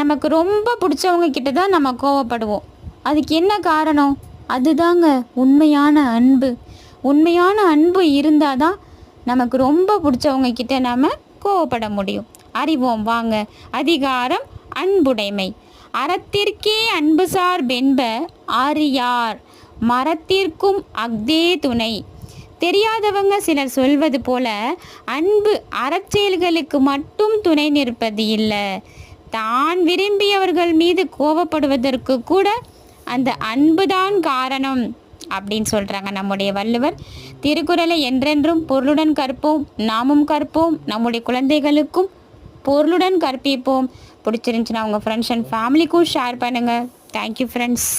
நமக்கு ரொம்ப பிடிச்சவங்க கிட்ட தான் நம்ம கோவப்படுவோம். அதுக்கு என்ன காரணம்? அதுதாங்க உண்மையான அன்பு. உண்மையான அன்பு இருந்தால் தான் நமக்கு ரொம்ப பிடிச்சவங்க கிட்ட நம்ம கோவப்பட முடியும். அறிவோம் வாங்க. அதிகாரம் அன்புடைமை. அறத்திற்கே அன்புசார் பென்ப ஆரியார் மரத்திற்கும் அக்தே துணை. தெரியாதவங்க சிலர் சொல்வது போல அன்பு அறச்செயல்களுக்கு மட்டும் துணை நிற்பது இல்லை தான் விரும்பியவர்கள் மீது கோவப்படுவதற்கு கூட அந்த அன்புதான் காரணம் அப்படின்னு சொல்கிறாங்க நம்முடைய வள்ளுவர். திருக்குறளை என்றென்றும் பொருளுடன் கற்போம் நாமும் கற்போம் நம்முடைய குழந்தைகளுக்கும் பொருளுடன் கற்பிப்போம். பிடிச்சிருந்துச்சுன்னா உங்கள் ஃப்ரெண்ட்ஸ் அண்ட் ஃபேமிலிக்கும் ஷேர் பண்ணுங்கள் தேங்க்யூ ஃப்ரெண்ட்ஸ்